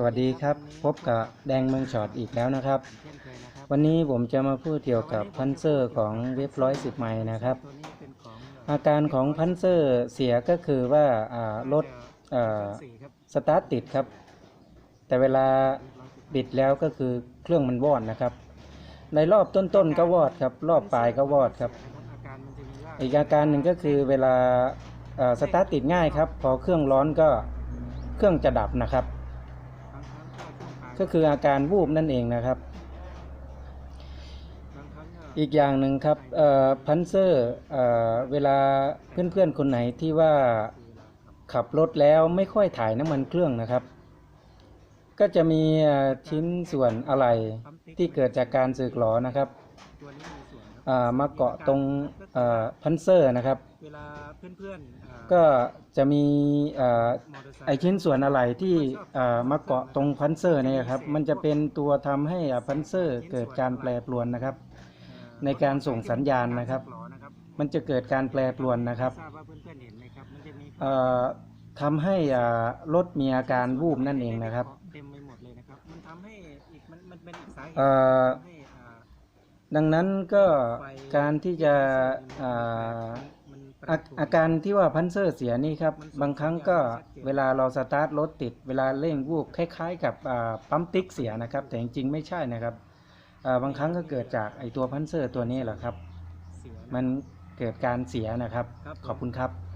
สวัสดีครับ พบกับแดงเมืองช็อตอีกแล้วนะครับ วันนี้ผมจะมาพูดเกี่ยวกับพันเซอร์ของเว็บร้อยสิบไมล์นะครับ อาการของพันเซอร์เสียก็คือว่ารถสตาร์ทติดครับ แต่เวลาบิดแล้วก็คือเครื่องมันวอดนะครับ ในรอบต้นๆก็วอดครับ รอบปลายก็วอดครับ อีกอาการหนึ่งก็คือเวลาสตาร์ทติดง่ายครับ พอเครื่องร้อนก็เครื่องจะดับนะครับ ก็ช่วงปลายก็คืออาการวูบนั่นเองนะครับบางครั้งก็อีกอย่างหนึ่งครับเอ่อพันเซอร์เอ่อเวลาเพื่อนๆคนไหนที่ว่าขับรถแล้วไม่ค่อยถ่ายน้ำมันเครื่องนะครับ ก็จะมีเอ่อชิ้นส่วนอะไรที่เกิดจากการสึกหรอนะครับตัวนี้มีส่วนครับอ่ามาเกาะตรงเอ่อพันเซอร์นะครับเวลาเพื่อนๆอ่าก็ จะมีไอชิ้นส่วนอะไรที่เอ่มาเกาะตรงพันเซอร์เนี่ยครับ มันจะเป็นตัวทำให้พันเซอร์เกิดการแปรปรวนนะครับ ในการส่งสัญญาณนะครับ มันจะเกิดการแปรปรวนนะครับทราบว่าเพื่อนๆเห็นไหมครับมันจะมีเอ่อทำให้รถมีอาการวูบนั่นเองนะครับเต็มไปหมดเลยนะครับมันทำให้อีกมันมันเป็นอีกสาเหตุดังนั้นก็การที่จะ อ่ามันปอารับถูอาการที่ว่าพันเซอร์เสียนี่ครับ บางครั้งก็เวลาเราสตาร์ทรถติด เวลาเร่งวูบคล้าย ๆ กับอ่าปั๊มติ๊กเสียนะครับ แต่จริงๆไม่ใช่นะครับอ่าบางครั้งก็เกิดจากไอตัวพันเซอร์ตัวนี้แหละครับเสียนะมันเกิดการเสียนะครับครับผมขอบคุณครับ